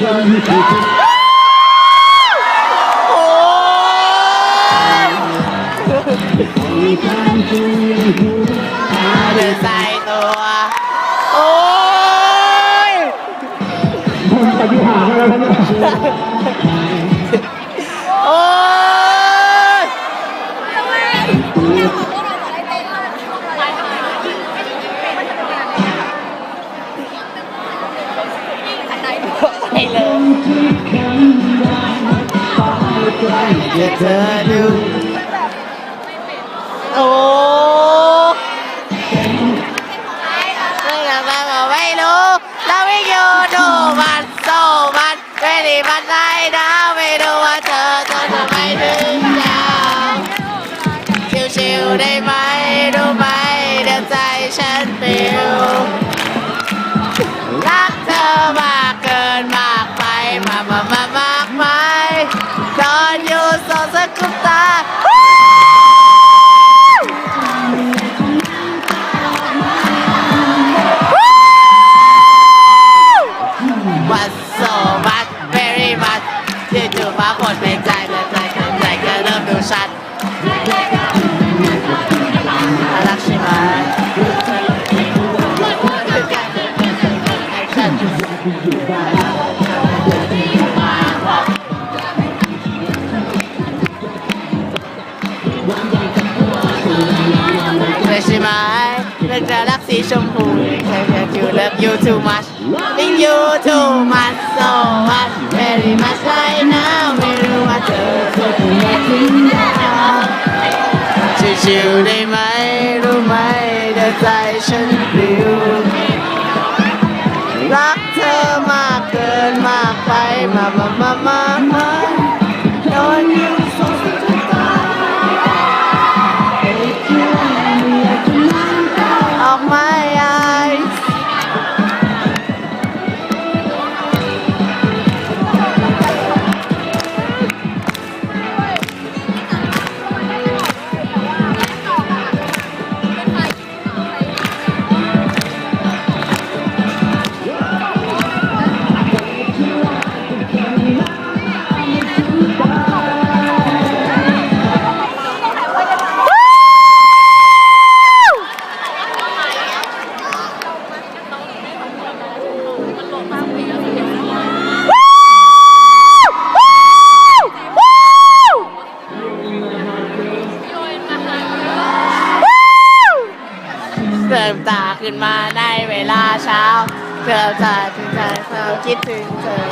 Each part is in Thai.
จากทุกคนโอ้ยมีการช่วยผู้เดินใส่ตัว โอ้ยคนปฏิหารอะไรเนี่ย เดี๋ยวเธอดูโอ้ไม่ทำอะไรไม่รู้เราไม่อยู่ดูมันโซมันไม่ได้มันได้นะไม่รู้ว่าเธอ ตอนอยู่สองสกุปตา วันโซมัด very much ที่จู่ๆฟ้าฝนในใจในใจในใจก็เริ่มดูชัดรักใช่ไหม เลยใช่ไหมเลือกจะรักสีชมพูแค่แค่ you love you too much think you too much so much very much right now ไม่รู้ว่าเธอจะเป็นยังไงชิวๆได้ไหมรู้ไหมเดี๋ยวใจฉันปลิวรักเธอมากเกินมากไปมามามามา เติมตาขึ้นมาในเวลาเช้าเติมตาถึงใจเธอคิดถึงเธอ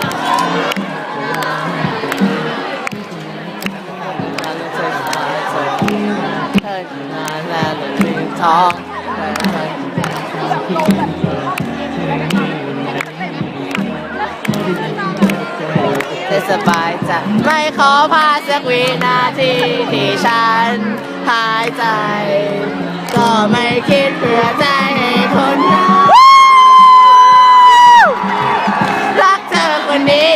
เธออยู่นานแล้วลืมท้องจะสบายใจไม่ขอพาสักวินาทีที่ฉันหายใจ ก็ไม่คิดเพื่อใจให้คนรักเธอคนนี้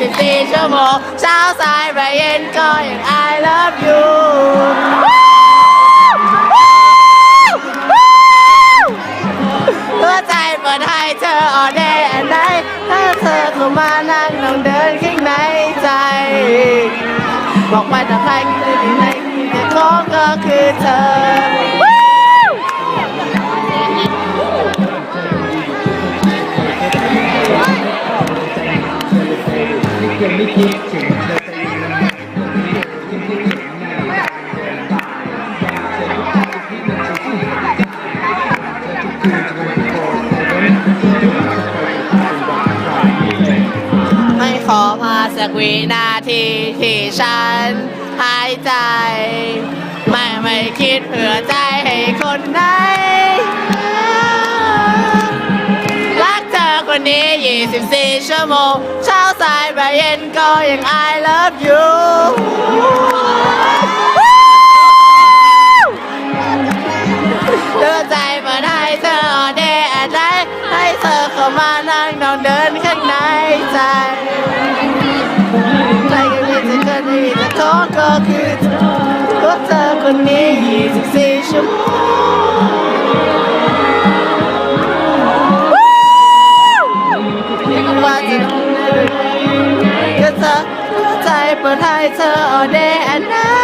24 ชั่วโมง เช้าสายบ่ายเย็นก็ยัง I love you หัวใจเปิดให้เธอออเดย์อันไหนถ้าเธอเข้ามานั่งลองเดินข้างในใจ บอกไปแต่ใครก็ไม่ได้ไหนของก็คือเธอ ไม่คิดถึงเธอไม่ขอพาสักวินาทีที่ฉันหายใจ ไม่ไม่คิดเผื่อใจให้คนไหน นี้24 ชั่วโมง เช้าสายบ่ายเย็นก็ยัง I love you เลือกใจมาให้เธอออเดย์แอดไลน์ให้เธอเข้ามานั่งนอนเดินข้างในใจใจก็มีแต่เธอไม่มีแต่ท้องก็คือเธอพบเธอคนนี้24ชั่วโมง ใจเปิดให้เธอ all day and night